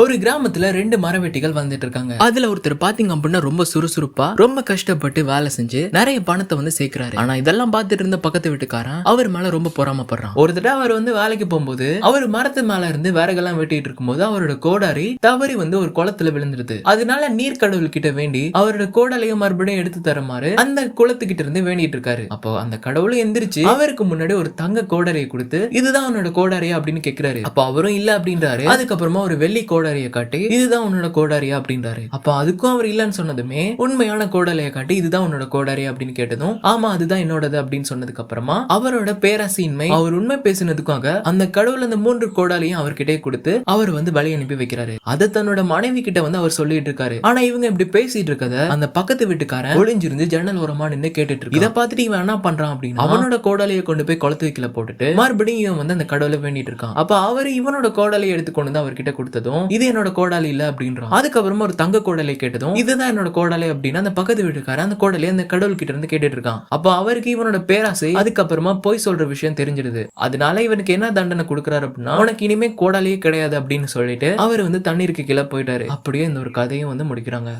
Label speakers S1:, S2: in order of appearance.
S1: ஒரு கிராமத்துல ரெண்டு மரவெட்டிகள் வந்துட்டு இருக்காங்க அதுல ஒருத்தர் பாத்தீங்க அப்படின்னா ரொம்ப சுறுசுறுப்பா ரொம்ப கஷ்டப்பட்டு வேலை செஞ்சு நிறைய பணத்தை வந்து சேர்க்கிறாரு. ஆனா இதெல்லாம் பார்த்துட்டு இருந்த பக்கத்து வீட்டுக்காரன் அவர் மேல ரொம்ப பொறாமப்படுறான். ஒரு தடவை அவர் வந்து வேலைக்கு போகும்போது அவர் மரத்து மேல இருந்து விறகெல்லாம் வெட்டிட்டு இருக்கும்போது அவரோட கோடாரி தவறி வந்து ஒரு குளத்துல விழுந்துருது. அதனால நீர் கடவுள் கிட்ட வேண்டி அவரோட கோடலையும் மறுபடியும் எடுத்து தருமாறு அந்த குளத்துக்கிட்ட இருந்து வேண்டிட்டு இருக்காரு. அப்போ அந்த கடவுளும் எந்திரிச்சு அவருக்கு முன்னாடி ஒரு தங்க கோடரியை கொடுத்து இதுதான் அவனோட கோடாரியா? அப்படின்னு கேக்குறாரு. அப்போ அவரும் இல்ல அப்படின்றாரு. அதுக்கப்புறமா ஒரு வெள்ளி கோடாரியை காட்டி இதுதான் உன்னோட கோடாரியா? அப்படின்றாரு. அப்ப அதுக்கும் அவர் இல்லைன்னு சொன்னதுமே உண்மையான கோடாரியை காட்டி இதுதான் உன்னோட கோடாரி அப்படின்னு கேட்டதும் ஆமா அதுதான் என்னோடது அப்படின்னு சொன்னதுக்கு அப்புறமா அவரோட பேராசையின்மை அவர் உண்மை பேசினதுக்காக அந்த கடவுள் அந்த மூன்று கோடாலையும் அவர்கிட்டே கொடுத்து அவர் வந்து வழி அனுப்பி வைக்கிறாரு. அதை தன்னோட மனைவி கிட்ட வந்து அவர் சொல்லிட்டு இருக்காரு. ஆனா இவங்க இப்படி பேசிட்டு இருக்கத அந்த பக்கத்து வீட்டுக்காரன் ஒளிஞ்சிருந்து ஜன்னல் ஓரமா நின்னு கேட்டுட்டு இருக்கு இதை பார்த்துட்டு இவன் என்ன பண்றான் அப்படின்னு அவனோட கோடாலையை கொண்டு போய் குளத்து வைக்கல போட்டுட்டு மறுபடியும் இவன் வந்து அந்த கடவுளை வேண்டிட்டு இருக்கான். அப்ப அவர் இவனோட கோடாலையை எடுத்து கொண்டு வந்து அவர்கிட்ட கொடுத்ததும் இது என்னோட கோடாலி இல்ல அப்படின்றான். அதுக்கப்புறமா ஒரு தங்க கோடலை கேட்டதும் இதுதான் என்னோட கோடாலை அப்படின்னு அந்த பக்கத்து வீட்டுக்காரர் அந்த கோடலை அந்த கடவுள் கிட்ட இருந்து கேட்டுட்டு இருக்கான். அப்ப அவருக்கு இவனோட பேராசை அதுக்கப்புறமா போய் சொல்ற விஷயம் தெரிஞ்சிடுது. அதனால இவனுக்கு என்ன தண்டனை கொடுக்குறாரு அப்படின்னா உனக்கு இனிமே கோடாலியே கிடையாது அப்படின்னு சொல்லிட்டு அவர் வந்து தண்ணீருக்கு கீழே போயிட்டாரு. அப்படியே இந்த ஒரு கதையும் வந்து முடிக்கிறாங்க.